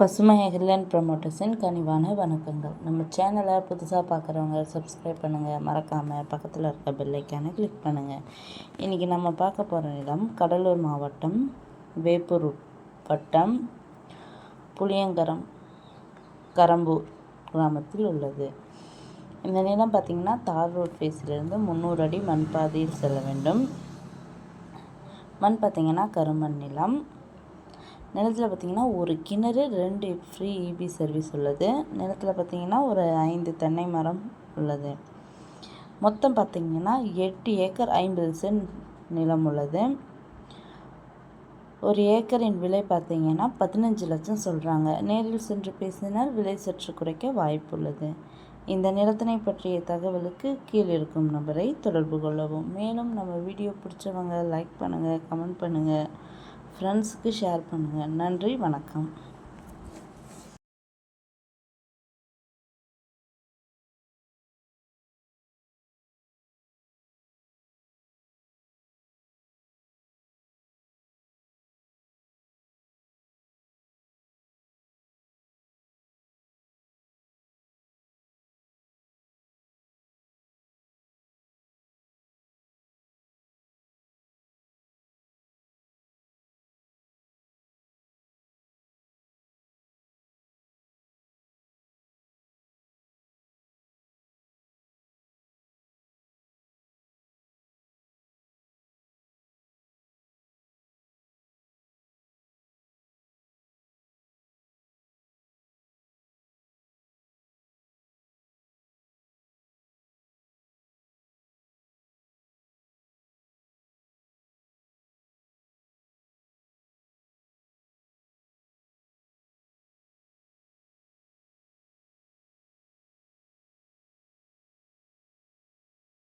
பசுமை ஹெட்லைன் ப்ரமோட்டர்ஸின் கனிவான வணக்கங்கள். நம்ம சேனலை புதுசாக பார்க்குறவங்க சப்ஸ்கிரைப் பண்ணுங்கள் மறக்காமல் பக்கத்தில் இருக்க பெல்லைக்கான கிளிக் பண்ணுங்கள் இன்றைக்கி நம்ம பார்க்க போகிற நிலம் கடலூர் மாவட்டம் வேப்பூர் வட்டம் புளியங்கரம் கரம்பூர் கிராமத்தில் உள்ளது. இந்த நிலம் பார்த்திங்கன்னா தார் ரோட் ஃபேஸிலிருந்து முந்நூறு அடி மண் பாதையில் செல்ல வேண்டும். மண் பார்த்திங்கன்னா கருமண் நிலம். நிலத்தில் பார்த்திங்கன்னா ஒரு கிணறு ரெண்டு ஃப்ரீ இபி சர்வீஸ் உள்ளது. நிலத்தில் பார்த்திங்கன்னா ஒரு ஐந்து தென்னை மரம் உள்ளது. மொத்தம் பார்த்திங்கன்னா எட்டு ஏக்கர் ஐம்பது சென்ட் நிலம் உள்ளது. ஒரு ஏக்கரின் விலை பார்த்திங்கன்னா பதினஞ்சு லட்சம் சொல்கிறாங்க நேரில் சென்று பேசினால் விலை சற்று குறைக்க வாய்ப்புள்ளது இந்த நிலத்தினை பற்றிய தகவலுக்கு கீழ் இருக்கும் நபரை தொடர்பு கொள்ளவும். மேலும் நம்ம வீடியோ பிடிச்சவங்க லைக் பண்ணுங்கள் கமெண்ட் பண்ணுங்கள் ஃப்ரெண்ட்ஸுக்கு ஷேர் பண்ணுங்கள் நன்றி வணக்கம்.